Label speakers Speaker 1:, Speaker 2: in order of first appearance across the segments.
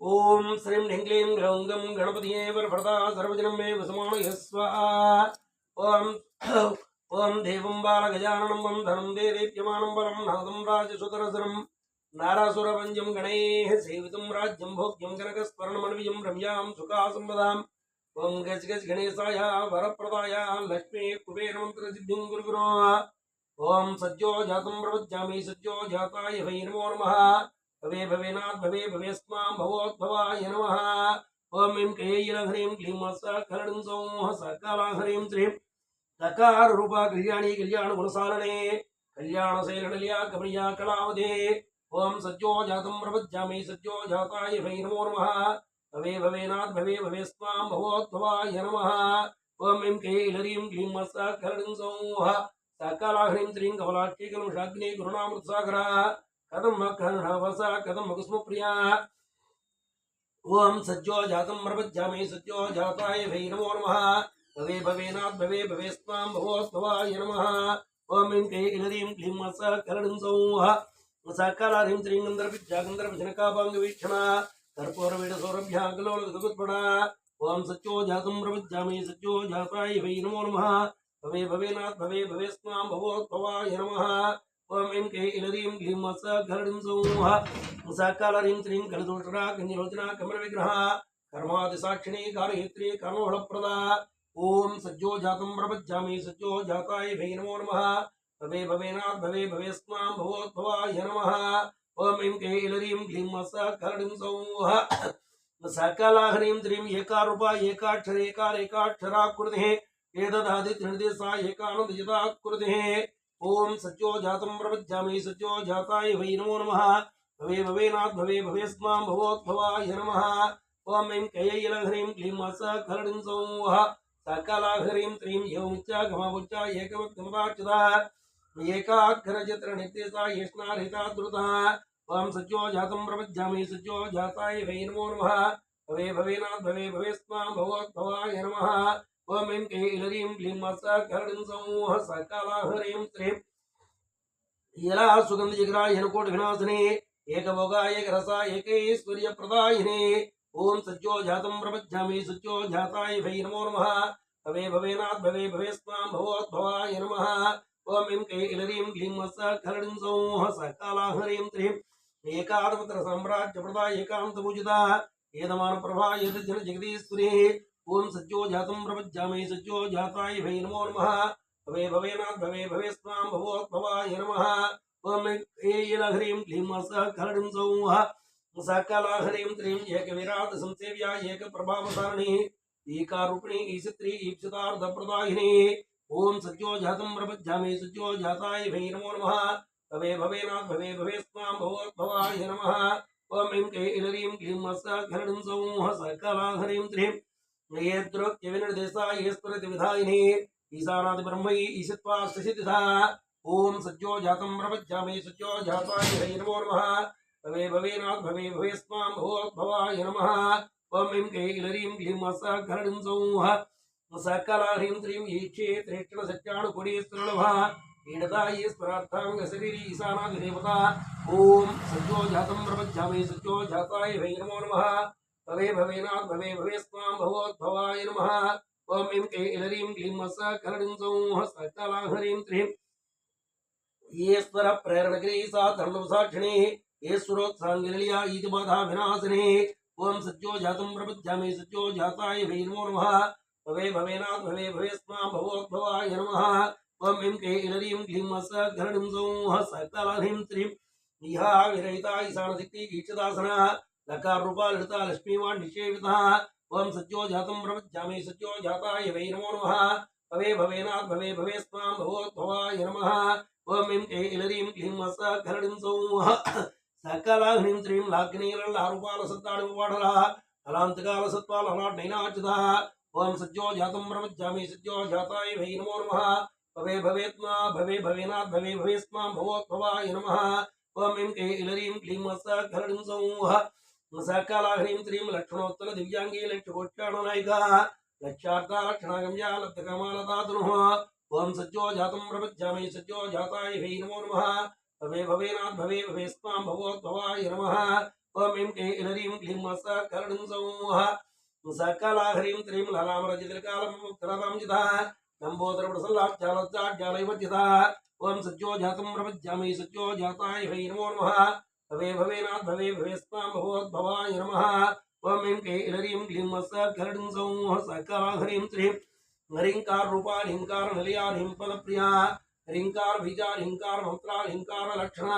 Speaker 1: ఓం శ్రీం హ్రీం క్లీం గ్రౌం గణపతియే వరప్రదా సర్వజనం మే వసమానయ ఓం ఓం దేవం బాలగజాననం వం ధనం దేదీప్యమానం బలం నాదం రాజసుతరసరం. నారాసురవంజం గణే సేవితం రాజ్యం భోగ్యం కనకస్మరణమన్వియం రమ్యాం సుఖాసంపదాం. ఓం గజ గజ గణేశాయ వరప్రదాయ లక్ష్మీ కుబేరమంత్రసిద్ధిం గురుగురో ఓం సజ్జో జాతం ప్రవజ్జామి సజ్జో జాతాయ వై నమో నమః. भवे भवेनाथ भवे भवेस्मां भवोद्भवाय नमः। ॐ मीं कैयिन ह्रीं क्लीं वत्सकरणं सौः सकला ह्रीं श्रीं सकार रूप कल्याणी कल्याण गुणसारणे कल्याण शैलडल्या कमलिया कलावधे ओम सज्जो जातम प्रवज्जामि सज्जो जाताय भै नमो नमः। भवे भवेनाथ भवे भवेस्मां भवोद्भवाय नमः। ॐ मीं कैयिन ह्रीं क्लीं वत्सकरणं सौः सकला ह्रीं श्रीं कमलाक्षी कलमशाग्नि गुरुणामृतसागरः कथम वसा कथम कुसुम प्रिया। ओम सज्जो जातम मर्मज्जामे सज्जो जाताय भई नमो। नमः भवे भवेनात् भवे भवेस्त्वां स्वाय नमः। ओम ह्रीं क्लीं गणदीं क्लीं वसः करडं सौः। सकला ह्रीं श्रीं गन्धर्वज्जागन्धर्वजनकापाङ्गवीक्षणा कर्पूरवीडसौरभ्याङ्गलोलगतगुत्पणा ओम सच्चो जातं प्रपज्यामि सच्चो जाताय भई नमो। नमः भवे भवेनात् भवे भवेस्त्वां स्वाय नमः। ఓం ఐం కే ఇలరీం గ్లీం మత్స గరుడిం సౌహ ముసాకాలరీం శ్రీం గలదోషణ గంజలోచన కమల విగ్రహ కర్మాది సాక్షిణి కాలహేత్రి కర్మఫలప్రద. ఓం సజ్జో జాతం ప్రపజ్జామి సజ్జో జాతాయ భై నమో నమ. భవే భవేనాథ్ భవే భవేస్మాం భవోద్భవాయ నమ. ఓం ఐం కే ఇలరీం గ్లీం మత్స గరుడిం సౌహ సకల హ్రీం త్రీం ఏకారూప ఏకాక్షరేకారేకాక్షరా కృతి ఏదదాది సా ఏకానందజితా ओम सचो जात प्रपद्यामि सचो जाताय वै नमो नम। भवे भवेनाथ भवे भवेस्मा भवोद्भवाय नम। ओम ऐं कैयैल ह्रीं क्लीं वासा करडिं सौः। सकला ह्रीं त्रीं यौमित्या गमाबुच्चा एकवक्तमवाच्युता एकाग्रजत्र नित्यसा येष्णार्हिता द्रुता। ओम सचो जात प्रपद्यामि सचो जाताय वै नमो नम। भवे भवेनाथ भवे भवेस्मा भवोद्भवाय नम। ఓం ఐం కైలరీం క్లీం అస కరణం సౌహ శ్రీం ఇలా సుగంధ జిగ్రా ఎనుకోటి వినాశనే ఏకభోగా ఏకరస ఏకైశ్వర్య ప్రదాయినే. ఓం సత్యో జాతం ప్రపజ్జామి సత్యో జాతాయ వై నమో నమః. భవే భవేనాథ్ భవే భవేస్మాం భవోద్భవాయ నమః. ఓం ఐం కైలరీం క్లీం వస కరణం సౌహ శ్రీం త్రీం. సామ్రాజ్య ప్రదా ఏకాంత పూజిత ఏదమాన ప్రభా ఏద జన జగదీశ్వరి. ओम सज्जो जातम प्रपज्जामहे सज्जो जाताय भै नमो। नमः भवे भवे भवेनाथ भवे भवे स्वाम भवोद्भवाय नमः। ओम ऐल ह्रीं क्लीं असः सौह सौः सकला ह्रीं त्रीं एकविराट संसेव्या एक प्रभावसारिणी ईकारूपिणी ईशित्री, ईप्सितार्धप्रदायिनी। ओम सज्जो जातं प्रपज्जामहे सज्जो जाताय भै नमो। नमः भवे भवे भवेनाथ भवे भवे स्वाम भवोद्भवाय नमः। ओम ऐं कैलरीं क्लीं असः करडिं सौः सकला ह्रीं त्रीं യേതൃത്യവിനിർദ്ദേശായേസ്പുരതിവിധായിനി ഈശാനാതി ബ്രഹ്മൈ ഈശിത്വാ സുഷിതിഥ ഓം സജ്ജോ ജാതം പ്രപജ്ജാമേ സജ്ജോ ജാതായ ഹൈ നമോ നമഃ ഭവേ ഭവേനാഥ് ഭവേ ഭവേസ്മാം ഭവോദ്ഭവായ നമഃ ഓം ഐം കൈലരീം ക്ലീം അസഘരണിം സൗഹ സകലാഹ്രീം ത്രീം ഈക്ഷേ ത്രേക്ഷണ സജ്ജാണു കൊടീസ്വരളഭ ീഡതായേശ്വരാർത്ഥാംഗശരീരി ഈശാനാതിദേവത ഓം സജ്ജോ ജാതം പ്രപജ്ജാമേ സജ്ജോ ജാതായ ഹൈ നമോ നമഃ भवे भवेनाथ भवे भवे स्वाम भवोद्भवाय नमः। ओम ईं ऐं ह्रीं क्लीं मस करडिं सौः सकला ह्रीं त्रीं। ईश्वर प्रेरणगिरी सा धर्मसाक्षिणी ईश्वरोत्साङ्गिल्या ईतिबाधा विनाशिनी। ओम सत्यो जातं प्रपद्यामि सत्यो जाताय वै नमो। नमः भवे भवेनाथ भवे भवे स्वाम भवोद्भवाय नमः। ओम ईं के ह्रीं क्लीं मस करडिं सौः सकला ह्रीं त्रीं। इहा विरहिता ईशानशक्ति कीर्तिदासना। సకారూపాలిత లక్ష్మీవాన్ నిషేవిత ఓం సత్యోజాతం ప్రపద్యామి సత్యోజాతాయ వై నమో నమ భవే భవేనాథ్ భవే భవే స్వాం భవోద్భవాయ నమ ఓం ఇం ఏ ఇలరీం క్లీం వస కరడిం సౌమూహ సకలాగ్నిం శ్రీం లాగ్నీరల్లారుపాల సత్తాడిపాడల అలాంతకాల సత్వాల అలాడ్నైనాచ్యుత ఓం సత్యోజాతం ప్రపద్యామి సత్యోజాతాయ వై నమో నమ భవే భవేత్మా భవే భవేనాథ్ భవే భవే స్వాం భవోద్భవాయ నమ ఓం ఇం ఏ ఇలరీం క్లీం వస కరడిం సౌమూహ మసాకాలాహ్రీం లక్షణోత్తర దివ్యాంగి లక్ష్యకోట్లాణనాయిక లక్ష్యార్థ లక్షణగమ్యా లబ్ధకమాలదాతును ఓం సత్యో జాతం ప్రపద్యామై సత్యో జాతాయ హై నమో నమ. భవే భవేనాథ్ భవే భవే స్వాం భవోద్భవాయ నమ. ఓం ఐం కై ఇలరీం క్లీం మసా కరణం సమూహ. మసాకాలాహ్రీం త్రీం లలామరజిదకాలం ముక్తరాం జిత లంబోదర ప్రసల్లాఖ్యాలజ్జాడ్యాలైవ జిత ఓం సత్యో జాతం ప్రపద్యామై సత్యో జాతాయ హై నమో నమ. भवे भवेनाथ भवे भवे स्वाम भवद्भवाय नमः। ओम ऐं क्लीं ह्रीं क्लीं वत्सघरं सौः सकला ह्रीं श्रीं ह्रीङ्कार रूपाल हिङ्कार नलियार हिम्पलप्रिया ह्रीङ्कार भीजार हिङ्कार मंत्राल हिङ्कार लक्षण।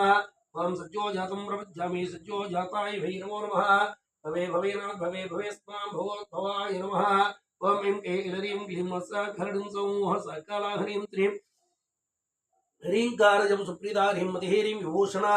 Speaker 1: ओम सज्जो जातं प्रवज्जामि, सज्जो जाताय भै नमो नमः। भवे भवेनाथ भवे भवे स्वाम भवद्भवाय नमः। ओम ऐं क्लीं ह्रीं क्लीं वत्सघरं सौः सकला ह्रीं श्रीं ह्रीङ्कारजं सुप्रीदा ह्रीं मतिः ह्रीं विभूषणा।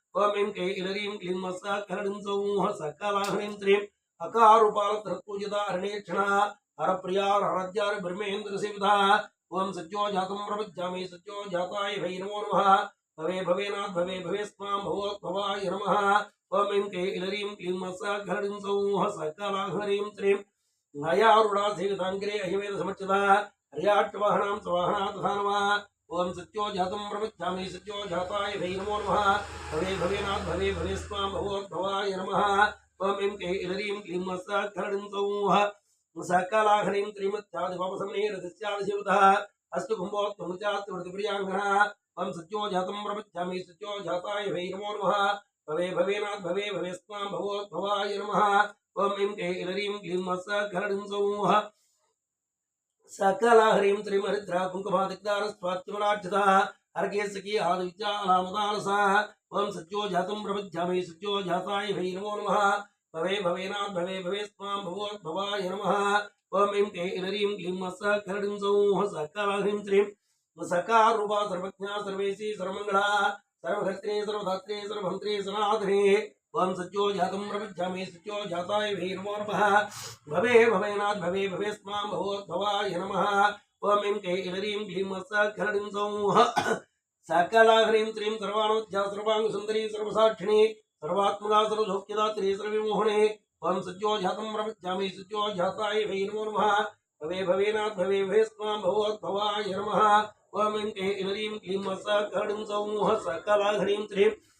Speaker 1: జాతాయ వై నమో నమః భవే భవేనాథ్ భవే భవేస్మాం భగవద్భవాయ నమః ఓం ఐం కే ఇలరీం క్లీం వస కరణం సౌహ సకలాహరీం త్రీం అకారుపాల త్రత్పూజిత హరణేక్షణ హరప్రియార్ హరద్యార్ బ్రహ్మేంద్ర సేవిత ఓం సత్యో జాతం ప్రపజ్జామి సత్యో జాతాయ వై నమో నమః భవే భవేనాథ్ భవే భవేస్మాం భగవద్భవాయ నమః ఓం ఐం కే ఇలరీం క్లీం వస కరణం సౌహ సకలాహరీం త్రీం నయారుడా సేవితాంగ్రే అయవేద సమర్చిత హర్యాట్వాహనాం స్వాహనా తథా నమః ओम सत्यो जातम सत्योजातम सत्यो जाताय भई नमो नमः। भवे भवेनाथ भवे भवे स्वाम भवाय नमः। ओम इं के इलरीं क्लीं मस्साक्षरणं सौः सकलाघणीं त्रिमत्यादिपमसमनेरदस्यादिशिवतः अस्तु कुम्भोत्तमुचात्मृतिप्रियाङ्गनः त्वं सत्योजातं सत्यो जाताय भई नमो नमः। भवे भवेनाथ भवे भवे स्वाम भवोद्भवाय नमः। ओम इं के इलरीं क्लीं मस्साक्षरणं सौः సకలాహరీం త్రిమరిద్ర కుంకుమాదిగ్దాన కుంకుమాదిగ్దార స్వాత్మరాజ్యత ఆది విద్యానామదానస ఓం సత్యో జాతం ప్రపచ్చామి సత్యో జాతాయ వై నమో నమః భవే భవేనాథ్ భవే భవే భవేస్మాం భగవద్భవాయ నమః ఓం ఐం కే ఇలరీం క్లీం వస కరడిం సౌహ సకలాహరీం త్రీం సకారూపా సర్వజ్ఞా సర్వేసి సర్వమంగళ సర్వహర్త్రే సర్వధాత్రే సర్వమంత్రే సనాధనే ఓం సత్యో జాతం ప్రపజ్జామి సత్యో జాతాయ వై నమో నమః భవే భవేనాథ్ భవే భవేస్మాం భగవద్భవాయ నమః ఓం ఐం కే ఇలరీం క్లీం వస కరణం సౌహ సకలాహరీం త్రీం సర్వాణోధ్యా సర్వాంగ సుందరీ సర్వసాక్షిణి సర్వాత్మగా సర్వలోక్యదాత్రి సర్వవిమోహనే ఓం సత్యో జాతం ప్రపజ్జామి సత్యో జాతాయ వై నమో నమః భవే భవేనాథ్ భవే భవేస్మాం భగవద్భవాయ నమః ఓం ఐం కే ఇలరీం క్లీం వస కరణం సౌహ సకలాహరీం త్రీం సర్వాధారా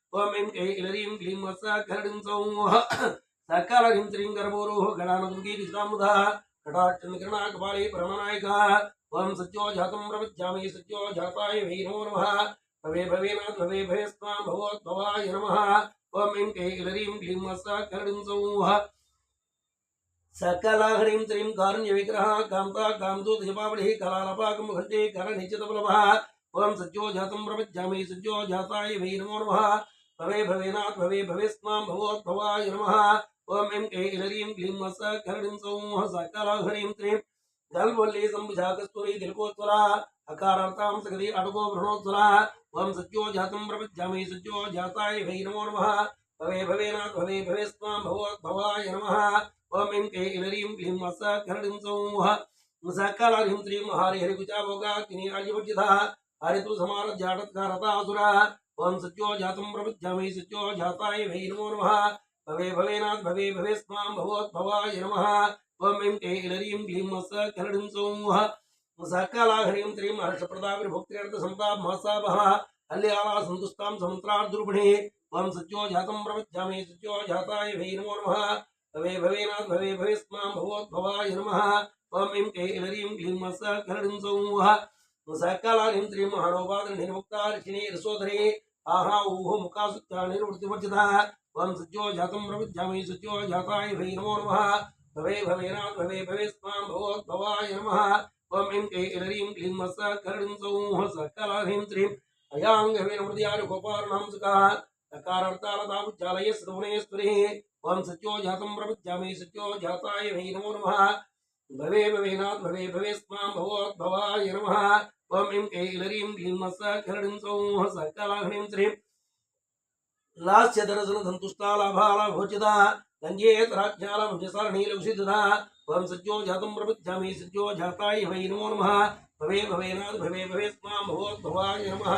Speaker 1: ఓం ఐం కే ఇలరీం క్లీం వస కరణం సౌహ సకలహ్రీం త్రీం గర్భోరోహ గణానదుర్గీ దిశాముధ కటాక్షన్కరణా కపాలే పరమనాయక ఓం సత్యో జాతం ప్రపజ్జామి సత్యో జాతాయ వై నమో నమః భవే భవేనాథ్ భవే భవేస్మాం భగవద్భవాయ నమః ఓం ఐం కే ఇలరీం క్లీం వస కరణం సౌహ సకలాహ్రీం త్రీం కారుణ్య విగ్రహ కాంతా కాంతో దీపావళి కళాలపాకం ఘంటే కర నిశ్చితఫలభ ఓం సత్యో జాతం ప్రపజ్జామి సత్యో జాతాయ వై నమో నమః भवे भवेनाथ भवे भवेस्मां भवोद्भवाय नमः ॐ ऐं ऐं ह्रीं क्लीं वसा करणीं सौं सकारा ह्रीं त्रीं। दल्वल्ली सम्भुजाकस्तुरी दिल्कोत्वरा अकारार्तां सकली अडगो भ्रणोत्वरा ओम सत्यो जातम प्रपद्यामि सत्यो जाताय भई नमो नमः। भवे भवेनाथ भवे भवेस्मां भवोद्भवाय नमः ॐ ऐं ऐं हरि हरि वसा करणीं सौं सकाला हरि त्रीं। हरिहरिकुचाभोगाग्नि आर्यवर्जितः हरितु समारज्याटत्कारता असुरः ओम सत्यो जातम प्रबुद्ध्या मयि सत्यो जाताय मयि नमो नमः। भवे भवेनाथ भवे भवे स्वाम भवोद्भवाय नमः। ओम ऐं के इलरीं ग्लीं मस करडिं सौमुह सकलाहरीं त्रीं हर्षप्रदाभिर्भोक्तिरर्थसन्ताप महासाभः कल्याणा सन्तुष्टां समन्त्रार्द्रुपणे ओम सत्यो जातम प्रबुद्ध्या मयि सत्यो जाताय मयि नमो नमः। भवे भवेनाथ भवे भवे स्वाम भवोद्भवाय नमः। ओम ऐं के इलरीं ग्लीं मस करडिं सौमुह सकलाहरीं त्रीं हरोपादनिर्मुक्ता ऋषिणी रसोधरी आह्राऊह मुखासुत्यानिर्वृत्तिवर्जितः त्वं सज्जो जातं प्रविद्यामयि सज्जो जाताय भै नमो नमः। भवे भवेनाथ भवे भवे स्वां भवोद्भवाय नमः। त्वं ह्रीं कैलरीं क्लीं मस्सकरणं सौः सकलाह्रीं त्रीं अयाङ्गवेनमृदयानुगोपार्णां सुखः सकारार्थालतामुज्जालयस्रवणेश्वरिः त्वं सज्जो जातं प्रविद्यामयि सज्जो जाताय भै नमो नमः। भवे भवेनात्, भवे भवे स्वां भवोद्भवाय नमः। ओम ऐं कैलरीं क्लीं मस करणीं सौः सकलाह्रीं त्रीं लास्य दर्शन सन्तुष्टालाभाला भोचिता गङ्गेतराज्ञाला भुजसारणीलुषितदा ओम सज्जो जातं प्रपद्यामि सज्जो जाताय वै नमो नमः। भवे भवेनात्, भवे भवे स्वां भवोद्भवाय नमः।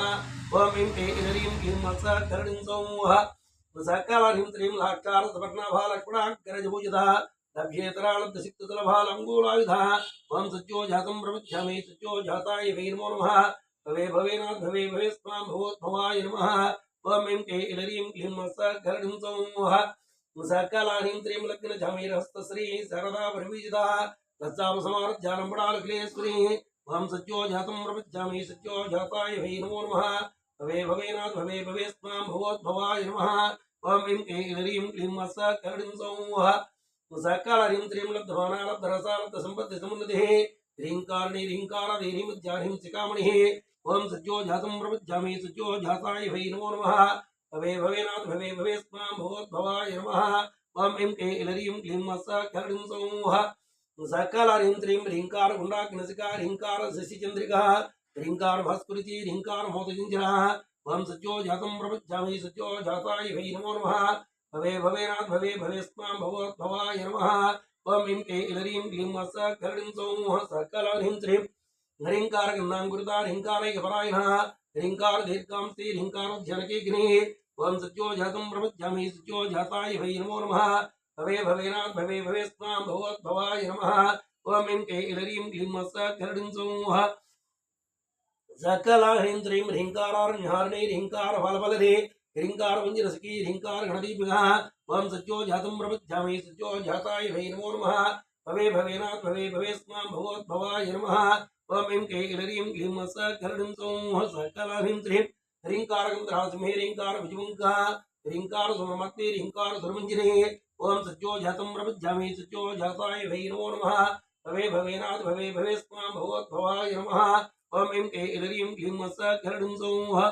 Speaker 1: ओम ऐं कैलरीं क्लीं मस करणीं सौः सकलाह्रीं त्रीं लाक्षार सवर्णाभा लक्ष्मणाग्रजभुजिता लभ्येतरालब्धसिक्ततलभालङ्गूलायुधः ओम सज्जो जातं प्रपद्यामि सज्जो जाताय वै नमो भवे भवेनात् भवे भवे स्वां भवोद्भवाय नमः। ओम ऐं कैलरीं क्लीं मस करणीं सौः सकलाह्रीं त्रीं लग्नझामीरहस्तश्री शारदा परिवीजिता लज्जापसमारज्जालम्बडालक्लेश्वरी ओम सज्जो जातं प्रपद्यामि सज्जो जाताय वै नमो। नमः भवे भवेनात् भवे भवे भवोद्भवाय नमः। ओम ऐं कैलरीं क्लीं मस करणीं सौः सकलाह्रीं त्रीं लब्धमानालब्धरसालब्धसम्पत्तिसमुन्नतिः ह्रीङ्कारणी ह्रीङ्काराधीनीमुद्याह्रीं चिकामणिः ओम सज्जो जातं प्रपद्यामि सज्जो जाताय नमो नमः। भवे भवेनाथ भवे भवे स्वां भवोद्भवाय नमः। ओम ऐं कैलरीं क्लीं मस करणीं सौः सकलाह्रीं त्रीं ह्रीङ्कार गन्धाङ्कुरिता ह्रीङ्कारैकपरायणः ह्रीङ्कार दीर्घां श्री ह्रीङ्कारोज्जनकेग्निः ओम सज्जो जातं प्रपद्यामि सज्जो जाताय वै नमो नमः। भवे भवेनाथ भवे भवे स्वां भवोद्भवाय नमः। ओम ऐं कैलरीं क्लीं मस करणीं सौः सकलाह्रीं त्रीं ह्रीङ्कारारण्यहारिणी ह्रीङ्कार फलफलदे ह्रीङ्कार वञ्जरसकी ह्रीङ्कार गणदीपिकः ओम सज्जो जातं प्रपद्यामि सज्जो जाताय वै नमो नमः। भवे भवेनाथ भवे भवे स्वां भवोद्भवाय नमः। ओम ऐं कैलरीं क्लीं मस करणीं सौः सकलाह्रीं त्रीं ह्रीङ्कारगन्धरासिंहे ह्रीङ्कार भुजमुङ्कः ह्रीङ्कार सुममत्ते ह्रीङ्कार सुरमञ्जने। ओम सज्जो जातं प्रपद्यामि सज्जो जाताय वै नमो नमः। भवे भवेनाथ भवे भवे स्वां भवोद्भवाय नमः। ओम ऐं कैलरीं क्लीं मस करणीं सौः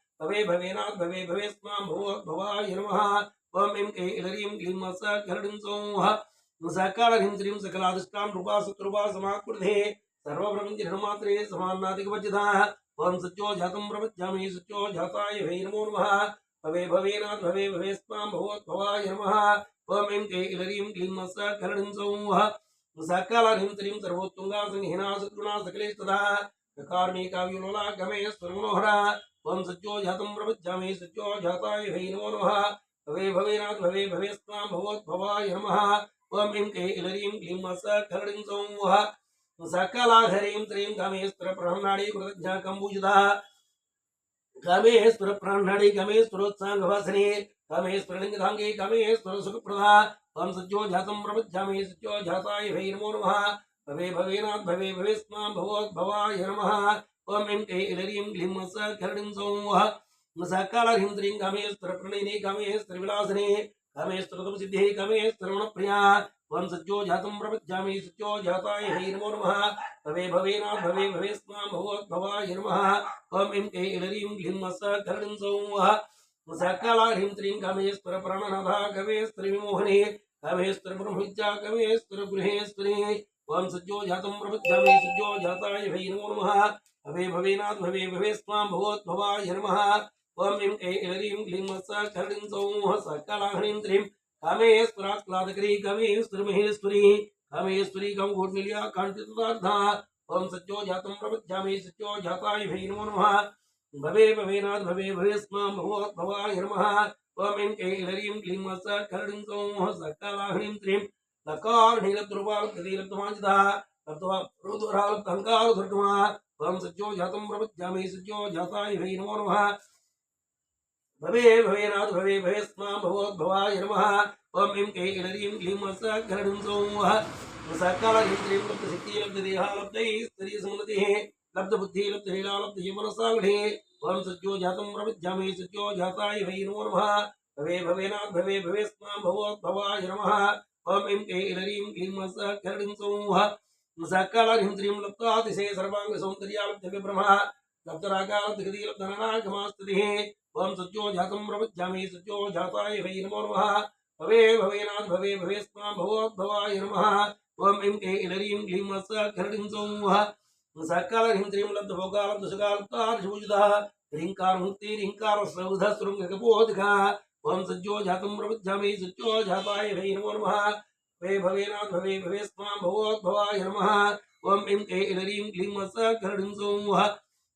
Speaker 1: भवे भवेनाथ भवे भवे स्वां भवोद्भवाय नमः। ओम ऐं कैलरीं क्लीं मस करणीं सौः सकलाह्रीं त्रीं सकलादिष्टां रूपा सत्रूपा समाकृते सर्वप्रपञ्चनिर्मात्रे समानादिकवचितः ओम सज्जो जातं प्रपद्यामि सज्जो जाताय वै नमो नमः। भवे भवेनाथ भवे भवे स्वां भवोद्भवाय नमः। ओम ऐं कैलरीं क्लीं मस करणीं सौः सकलाह्रीं त्रीं सर्वोत्तुङ्गा संहिना सद्गुणा सकलेस्तदा प्रकारणी काव्यलोला गमे स्वरमनोहरा ओम सज्जो जातं प्रपद्यामि सज्जो जाताय वै नमो नमः। भवे भवेनाथ भवे भवे, स्वां भवोद्भवाय नमः। ओम ऐं कैलरीं क्लीं त्रीं कामेश्वर प्रहणाडी कृतज्ञा कम्बुजदा। कामेश्वर प्रहणाडी कामेश्वरोत्साङ्गवासिनी कामेश्वर लिङ्गधाङ्गी कामेश्वर सुखप्रदा सज्जो जातं प्रपद्यामि सज्जो जाताय वै नमो नमः। भवे भवेनाथ भवे भवे भवोद्भवाय नमः। ओम ऐं कैलरीं क्लीं मस करणीं सौः सकलाहरीं त्रीं कामेश्वर प्रणयिनी कामेश्वर विलासिनी कामेश्वर सिद्धिः कामेश्वर गुणप्रिया सज्जो जातं प्रपद्यामि सज्जो जाताय वै नमो नमः। भवे भवेनाथ भवे भवे स्वां नमः। ओम ऐं कैलरीं क्लीं मस सौः सकलाह्रीं त्रीं कामेश्वर प्राणनाथा कवेश्वर विमोहने ब्रह्मविद्या कवेश्वर गृहेश्वरी ओम सज्जो जातं प्रपद्यामि सज्जो जाताय वै नमो नमः। भवे भवेनाथ भवे भवे स्वां भवोद्भवाय नमः। ओम ऐं कैलरीं क्लीं मस करणीं सौः सकलाह्रीं त्रीं कामेश्वराक्लादकरी कामेश्वर महेश्वरी कामेश्वरी कम घोटमिलिया कांतितार्था ओम सज्जो जातं प्रपद्यामि सज्जो जाताय वै नमो नमः। भवे भवेनाथ भवे भवे स्मां भवोद्भवाय नमः। ओम ऐं कैलरीं क्लीं मस करणीं सौः सकलाह्रीं त्रीं लकार नीलद्रुपाल प्रतीलब्धमाजिता लब्ध्वा रुद्राल तंकार धृतमा त्वं सज्जो जातं प्रपद्यामि सज्जो, जाताय वै नमो नमः। भवे भवेनाथ भवे भवे स्मा भवोद्भवाय नमः। ॐ ऐं क्लीं ह्रीं क्लीं सकरणं सौः सकालं क्लीं लब्धसिद्धि लब्धदेहा लब्धैः स्तरीयसम्मतिः लब्धबुद्धिः लब्धलीला लब्धजीवनसागणे ॐ सज्जो जातं प्रपद्यामि सज्जो, जाताय वै नमो नमः। भवे भवेनाथ भवे भवे स्मा भवोद्भवाय नमः। ॐ ऐं क्लीं ह्रीं क्लीं सकरणं सौः सकलं ह्रीं लब्धातिशय सर्वाङ्गसौन्दर्यालब्धविभ्रमः लब्धरागालब्धगति लब्धननागमास्तुतिः ओम सज्जो जातं प्रपद्यामि सज्जो जाताय वै नमो नमः। भवे भवेनाथ भवे भवे भवोद्भवाय नमः। ओम ऐं क्लीं ह्रीं क्लीं सकरणं सौः सकल ह्रीं लब्धभोगालब्धसुगालब्धार्षभुजितः ह्रीङ्कारमुक्ति ह्रीङ्कारसौधशृङ्गकपोधिका ओम जातं प्रपद्यामि सज्जो जाताय वै नमो नमः। भवे भवेनाथ भवे स्मा भवोद्भवाय नमः। ओम ऐं क्लीं ह्रीं क्लीं सकरणं सौः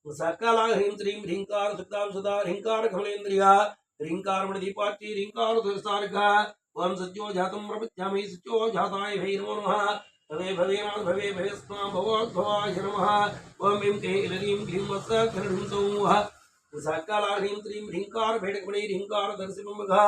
Speaker 1: सकल ह्रीं श्रीं ह्रीङ्कार सुक्तां सदा ह्रीङ्कार कमलेन्द्रिया ह्रीङ्कार मणिदीपाची ह्रीङ्कार तुरसारिका ओम सज्जो जातं प्रपद्यामि सज्जो जाताय वै नमो नमः। भवे भवेनाथ भवे भवे स्मा भवोद्भवाय नमः। ओम ऐं क्लीं ह्रीं क्लीं सकरणं सौः सकल ह्रीं श्रीं ह्रीङ्कार भेटकमणि ह्रीङ्कार दर्शिबम्बघा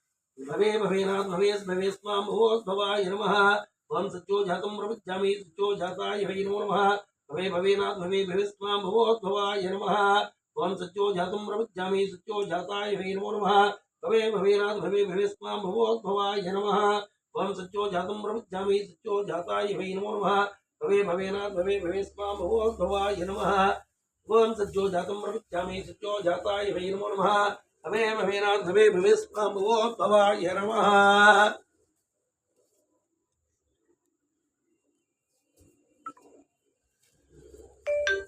Speaker 1: भवे भवेनाथ भवे भवे स्मा भवोद्भवाय नमः। ओम सज्जो जातं प्रपद्यामि सज्जो जाताय वै नमो नमः। भवे भवेनाथ भवे भवे स्मा भवोद्भवाय नमः। ओम सज्जो जातं प्रपद्यामि सज्जो जाताय वै नमो नमः। भवे भवेनाथ भवे भवे स्मा भवोद्भवाय नमः। ओम सज्जो जातं प्रपद्यामि सज्जो जाताय वै नमो नमः। भवे भवेनाथ भवे भवे स्मा भवोद्भवाय नमः। ओम सज्जो जातं प्रपद्यामि सज्जो जाताय वै नमो नमः। भवे भवेनाथ भवे भवे स्मा भवोद्भवाय नमः